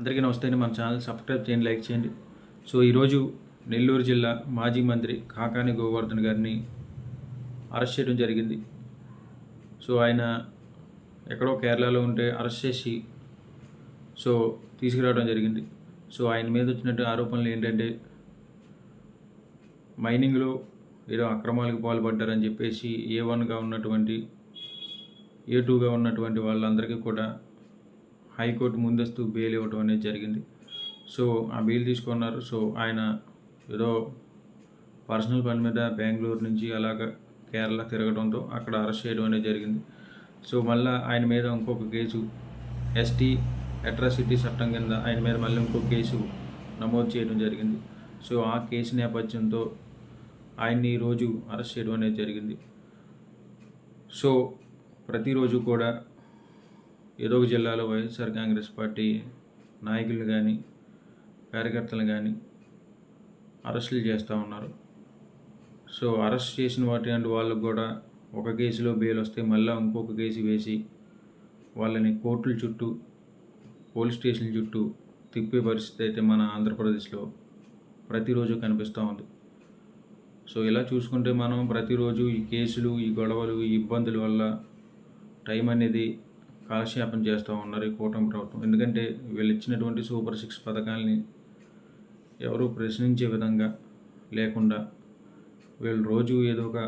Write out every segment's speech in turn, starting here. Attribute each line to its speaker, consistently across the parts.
Speaker 1: అందరికీ నమస్తే మన ఛానల్ సబ్స్క్రైబ్ చేయండి లైక్ చేయండి. సో ఈరోజు నెల్లూరు జిల్లా మాజీ మంత్రి కాకాని గోవర్ధన్ గారిని అరెస్ట్ చేయడం జరిగింది. సో ఆయన ఎక్కడో కేరళలో ఉంటే అరెస్ట్ చేసి సో తీసుకురావడం జరిగింది. సో ఆయన మీద వచ్చినట్టు ఆరోపణలు ఏంటంటే మైనింగ్లో ఏదో అక్రమాలకు పాల్పడ్డారని చెప్పేసి ఏ వన్గా ఉన్నటువంటి ఏ టూగా ఉన్నటువంటి వాళ్ళందరికీ కూడా హైకోర్టు ముందస్తు బెయిల్ ఇవ్వడం అనేది జరిగింది. సో ఆ బెయిల్ తీసుకున్నారు. సో ఆయన ఏదో పర్సనల్ పని మీద బెంగళూరు నుంచి అలాగ కేరళ తిరగడంతో అక్కడ అరెస్ట్ చేయడం అనేది జరిగింది. సో మళ్ళీ ఆయన మీద ఇంకొక కేసు ఎస్టీ అట్రాసిటీ చట్టం కింద ఆయన మీద మళ్ళీ ఇంకో కేసు నమోదు చేయడం జరిగింది. సో ఆ కేసు నేపథ్యంతో ఆయన్ని ఈరోజు అరెస్ట్ చేయడం అనేది జరిగింది. సో ప్రతిరోజు కూడా ఏదో ఒక జిల్లాలో వైఎస్ఆర్ కాంగ్రెస్ పార్టీ నాయకులు కానీ కార్యకర్తలు కానీ అరెస్టులు చేస్తూ ఉన్నారు. సో అరెస్ట్ చేసిన వాటి అంటే వాళ్ళకు కూడా ఒక కేసులో బెయిల్ వస్తే మళ్ళీ ఇంకొక కేసు వేసి వాళ్ళని కోర్టుల చుట్టూ పోలీస్ స్టేషన్ల చుట్టూ తిప్పే పరిస్థితి అయితే మన ఆంధ్రప్రదేశ్లో ప్రతిరోజు కనిపిస్తూ ఉంది. సో ఇలా చూసుకుంటే మనం ప్రతిరోజు ఈ కేసులు ఈ గొడవలు ఈ ఇబ్బందుల వల్ల టైం అనేది కాలక్షేపం చేస్తూ ఉన్నారు ఈ కూటమి ప్రభుత్వం. ఎందుకంటే వీళ్ళు ఇచ్చినటువంటి సూపర్ సిక్స్ పథకాలని ఎవరు ప్రశ్నించే విధంగా లేకుండా వీళ్ళు రోజు ఏదో ఒక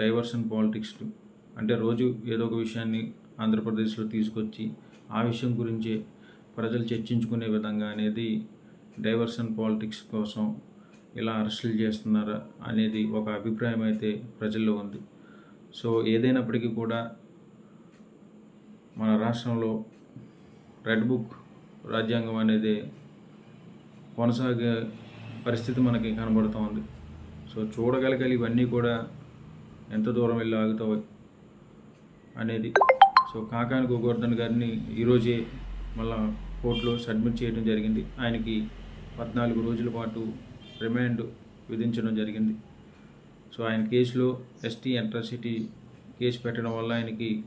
Speaker 1: డైవర్షన్ పాలిటిక్స్ అంటే రోజు ఏదో ఒక విషయాన్ని ఆంధ్రప్రదేశ్లో తీసుకొచ్చి ఆ విషయం గురించే ప్రజలు చర్చించుకునే విధంగా అనేది డైవర్షన్ పాలిటిక్స్ కోసం ఇలా అరెస్టులు చేస్తున్నారా అనేది ఒక అభిప్రాయం అయితే ప్రజల్లో ఉంది. సో ఏదైనప్పటికీ కూడా మన రాష్ట్రంలో రెడ్ బుక్ రాజ్యాంగం అనేది కొనసాగే పరిస్థితి మనకి కనబడుతూ ఉంది. సో చూడగలగాలి ఇవన్నీ కూడా ఎంత దూరం వెళ్ళి ఆగుతాయి అనేది. సో కాకాని గోవర్ధన్ గారిని ఈరోజే మళ్ళా కోర్టులో సబ్మిట్ చేయడం జరిగింది. ఆయనకి పద్నాలుగు రోజుల పాటు రిమాండ్ విధించడం జరిగింది. సో ఆయన కేసులో ఎస్టీ ఎంట్రసిటీ కేసు పెట్టడం వల్ల ఆయనకి